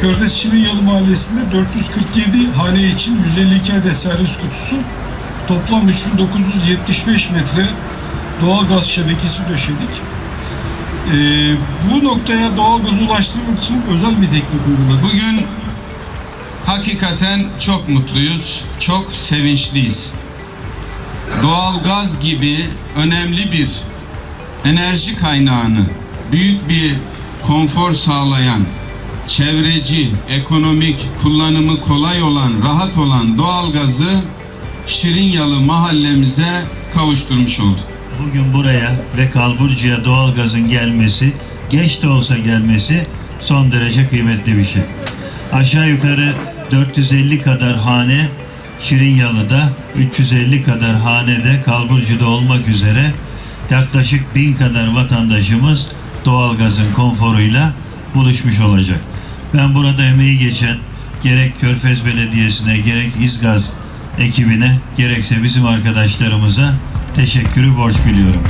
Körfez Şirinyalı Mahallesi'nde 447 hane için 152 adet servis kutusu toplam 3975 metre doğal gaz şebekesi döşedik. Ee, bu noktaya doğal gazı ulaştırmak için özel bir teknik uyguladık. Bugün hakikaten çok mutluyuz, çok sevinçliyiz. Doğalgaz gibi önemli bir enerji kaynağını büyük bir konfor sağlayan, çevreci, ekonomik, kullanımı kolay olan, rahat olan doğalgazı Şirinyalı mahallemize kavuşturmuş olduk. Bugün buraya ve Kalburcu'ya doğalgazın gelmesi, geç de olsa gelmesi son derece kıymetli bir şey. Aşağı yukarı 450 kadar hane Şirinyalı'da, 350 kadar hanede Kalburcu'da olmak üzere yaklaşık 1000 kadar vatandaşımız doğalgazın konforuyla buluşmuş olacak. Ben burada emeği geçen gerek Körfez Belediyesi'ne gerek İzgaz ekibine gerekse bizim arkadaşlarımıza teşekkürü borç biliyorum.